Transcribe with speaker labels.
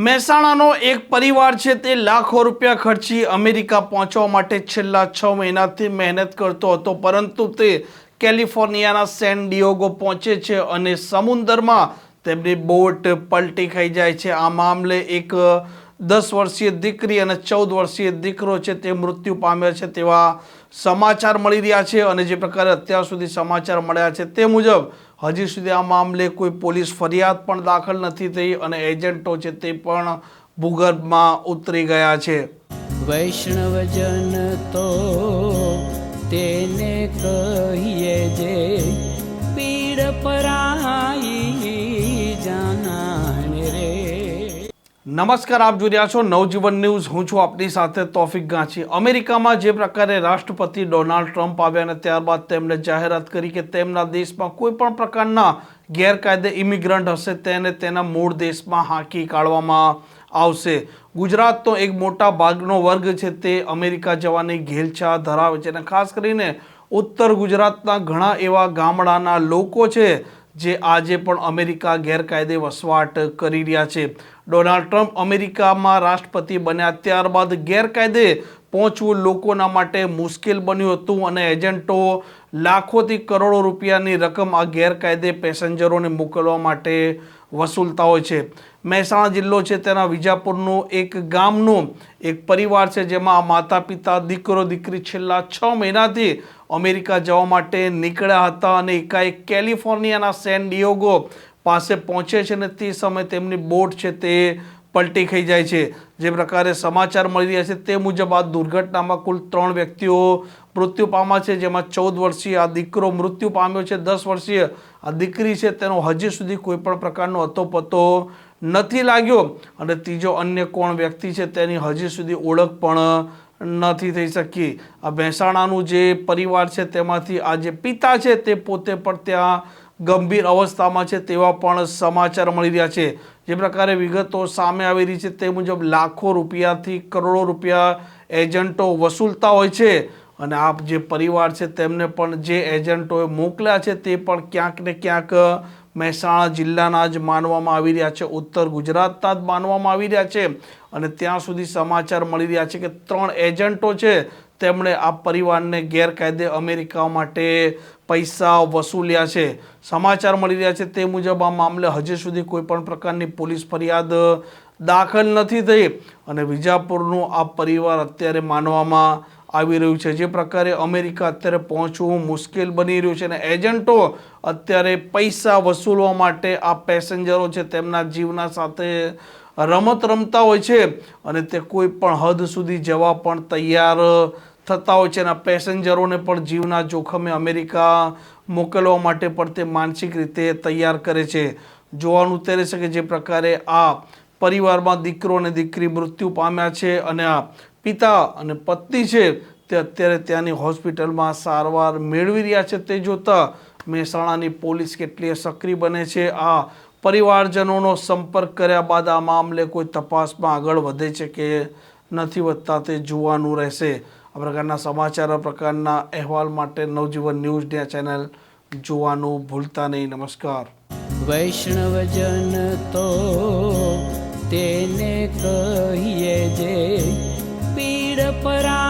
Speaker 1: મહેસાણાનો એક પરિવાર છે તે લાખો રૂપિયા ખર્ચી અમેરિકા પહોંચવા માટે છેલ્લા છ મહિનાથી મહેનત કરતો હતો, પરંતુ તે કેલિફોર્નિયાના સેન ડિયોગો પહોંચે છે અને સમુદ્રમાં તેમની બોટ પલટી ખાઈ જાય છે. આ મામલે એક દસ વર્ષીય દીકરી અને ચૌદ વર્ષીય દીકરો છે તે મૃત્યુ પામ્યા છે તેવા સમાચાર મળી રહ્યા છે અને જે પ્રકારે અત્યાર સુધી સમાચાર મળ્યા છે તે મુજબ હજી સુધી આ મામલે કોઈ પોલીસ ફરિયાદ પણ દાખલ નથી થઈ અને એજન્ટો છે તે પણ ભૂગર્ભમાં ઉતરી ગયા છે.
Speaker 2: વૈષ્ણવજન તો તેને કહીએ જે પીડ પરાઈ
Speaker 1: નમસ્કાર, આપ જોઈ રહ્યા છો નવજીવન ન્યૂઝ. હું છું આપની સાથે તોફિક ગાંચી. અમેરિકામાં જે પ્રકારે રાષ્ટ્રપતિ ડોનાલ્ડ ટ્રમ્પ આવ્યા અને ત્યારબાદ તેમણે જાહેરાત કરી કે તેમના દેશમાં કોઈ પણ પ્રકારના ગેરકાયદે ઇમિગ્રન્ટ હશે, તેને તેના મૂળ દેશમાં હાંકી કાઢવામાં આવશે. ગુજરાતનો એક મોટા ભાગનો વર્ગ છે, તે અમેરિકા જવાની ઘેલછા ધરાવે છે અને ખાસ કરીને ઉત્તર ગુજરાતના ઘણા એવા ગામડાના લોકો છે જે આજે પણ અમેરિકા ગેરકાયદે વસવાટ કરી રહ્યા છે. ડોનાલ્ડ ટ્રમ્પ અમેરિકામાં રાષ્ટ્રપતિ બન્યા ત્યારબાદ ગેરકાયદે પહોંચવું લોકોના માટે મુશ્કેલ બન્યું હતું અને એજન્ટો લાખોથી કરોડો રૂપિયાની રકમ આ ગેરકાયદે પેસેન્જરોને મોકલવા માટે વસૂલતા હોય છે. મહેસાણા જિલ્લો છે તેના વિજાપુરનું એક ગામનું એક પરિવાર છે જેમાં માતા પિતા દીકરો, દીકરી છેલ્લા છ મહિનાથી અમેરિકા જવા માટે નીકળ્યા હતા અને એકાએક કેલિફોર્નિયાના સેન ડિયોગો પાસે પહોંચે છે અને તે સમયે તેમની બોટ છે તે પલટી ખાઈ જાય છે. જે પ્રકારે સમાચાર મળી રહ્યા છે તે મુજબ આ દુર્ઘટનામાં કુલ ત્રણ વ્યક્તિઓ મૃત્યુ પામ્યા છે, જેમાં ચૌદ વર્ષીય આ દીકરો મૃત્યુ પામ્યો છે. દસ વર્ષીય આ દીકરી છે, તેનો હજી સુધી કોઈ પણ પ્રકારનો અતોપતો નથી લાગ્યો. અને ત્રીજો અન્ય કોણ વ્યક્તિ છે, તેની હજી સુધી ઓળખ પણ નથી થઈ શકી. આ મહેસાણાનું જે પરિવાર છે, તેમાંથી આ જે પિતા છે, તે પોતે પણ ત્યાં ગંભીર અવસ્થામાં છે તેવા પણ સમાચાર મળી રહ્યા છે. જે પ્રકારે વિગતો સામે આવી રહી છે તે મુજબ લાખો રૂપિયાથી કરોડો રૂપિયા એજન્ટો વસૂલતા હોય છે અને આપ જે પરિવાર છે તેમને પણ જે એજન્ટોએ મોકલ્યા છે તે પણ ક્યાંક ને ક્યાંક મહેસાણા જિલ્લાના જ માનવામાં આવી રહ્યા છે. ઉત્તર ગુજરાતના જ માનવામાં આવી રહ્યા છે. અને ત્યાં સુધી સમાચાર મળી રહ્યા છે કે ત્રણ એજન્ટો છે. તેમણે આ પરિવારને ગેરકાયદે અમેરિકા માટે પૈસા વસૂલ્યા છે. સમાચાર મળી રહ્યા છે તે મુજબ આ મામલે હજી સુધી કોઈપણ પ્રકારની પોલીસ ફરિયાદ દાખલ નથી થઈ. અને વિજાપુરનું આ પરિવાર અત્યારે માનવામાં આવી રહ્યું છે. જે પ્રકારે અમેરિકા અત્યારે પહોંચવું મુશ્કેલ બની રહ્યું છે અને એજન્ટો અત્યારે પૈસા વસૂલવા માટે આ પેસેન્જરો છે તેમના જીવના સાથે રમત રમતા હોય છે અને તે કોઈ પણ હદ સુધી જવા પણ તૈયાર થતા હોય છે અને પેસેન્જરોને પણ જીવના જોખમે અમેરિકા મોકલવા માટે પણ તે માનસિક રીતે તૈયાર કરે છે. જોવાનું તે રહેશે કે જે પ્રકારે આ પરિવારમાં દીકરો અને દીકરી મૃત્યુ પામ્યા છે અને આ પિતા અને પત્ની છે તે અત્યારે ત્યાંની હોસ્પિટલમાં સારવાર મેળવી રહ્યા છે. તે જોતાં મહેસાણાની પોલીસ કેટલી સક્રિય બને છે. આ પરિવારજનોનો સંપર્ક કર્યા બાદ આ મામલે કોઈ તપાસમાં આગળ વધે છે કે નથી વધતા તે જોવાનું રહેશે. આ પ્રકારના સમાચાર પ્રકારના અહેવાલ માટે નવજીવન ન્યૂઝ ડે ચેનલ જોવાનું ભૂલતા નહીં. નમસ્કાર.
Speaker 2: વૈષ્ણવજન તો તેને કહીએ જે પીડ પરાઈ